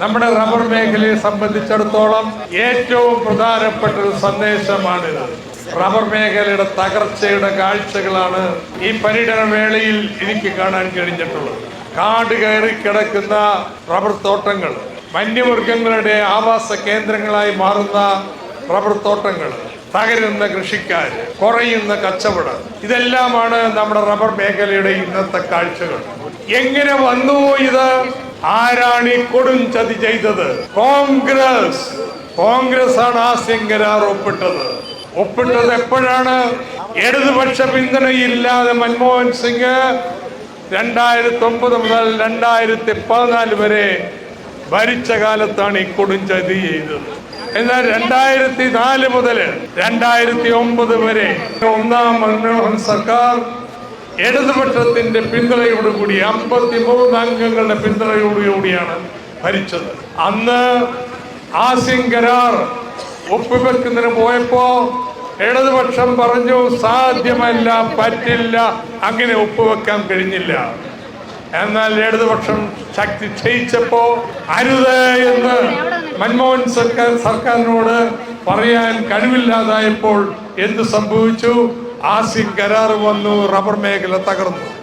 നമ്മുടെ റബ്ബർ മേഖലയെ സംബന്ധിച്ചിടത്തോളം ഏറ്റവും പ്രധാനപ്പെട്ട ഒരു സന്ദേശമാണിത്. റബ്ബർ മേഖലയുടെ തകർച്ചയുടെ കാഴ്ചകളാണ് ഈ പര്യടന വേളയിൽ എനിക്ക് കാണാൻ കഴിഞ്ഞിട്ടുള്ളത്. കാട് കയറി കിടക്കുന്ന റബ്ബർ തോട്ടങ്ങൾ വന്യമൃഗങ്ങളുടെ ആവാസ കേന്ദ്രങ്ങളായി മാറുന്ന റബ്ബർ തോട്ടങ്ങൾ തകരുന്ന കൃഷിക്കാർ കുറയുന്ന കച്ചവടം ഇതെല്ലാമാണ് നമ്മുടെ റബ്ബർ മേഖലയുടെ ഇന്നത്തെ കാഴ്ചകൾ. എങ്ങനെ വന്നു ഇത്? ആരാണ് ഈ കൊടും ചതി ചെയ്തത്? കോൺഗ്രസ്. കോൺഗ്രസ് ആണ് ആ സിംഗരാർ ഒപ്പിട്ടത് ഒപ്പിട്ടത് എപ്പോഴാണ്? ഇടതുപക്ഷ പിന്തുണയില്ലാതെ മൻമോഹൻ സിംഗ് രണ്ടായിരത്തി ഒമ്പത് മുതൽ രണ്ടായിരത്തി പതിനാല് വരെ ഭരിച്ച കാലത്താണ് ഈ കൊടുംചതി ചെയ്തത്. എന്നാൽ രണ്ടായിരത്തി നാല് മുതൽ രണ്ടായിരത്തി ഒമ്പത് വരെ ഒന്നാം മൻമോഹൻ സർക്കാർ ഇടതുപക്ഷത്തിന്റെ പിന്തുണയോടുകൂടി അമ്പത്തി മൂന്ന് അംഗങ്ങളുടെ പിന്തുണയോടുകൂടിയാണ് ഭരിച്ചത്. അന്ന് ആസിം കരാർ ഒപ്പുവെക്കുന്നതിന് പോയപ്പോ ഇടതുപക്ഷം പറഞ്ഞു സാധ്യമല്ല പറ്റില്ല അങ്ങനെ ഒപ്പുവെക്കാൻ കഴിഞ്ഞില്ല. എന്നാൽ ഇടതുപക്ഷം ശക്തി ക്ഷയിച്ചപ്പോ അരുത് എന്ന് മൻമോഹൻ സർക്കാർ സർക്കാരിനോട് പറയാൻ കഴിവില്ലാതായപ്പോൾ എന്ത് സംഭവിച്ചു? ആസിം കരാർ വന്നു റബ്ബർ മേഖല തകർന്നു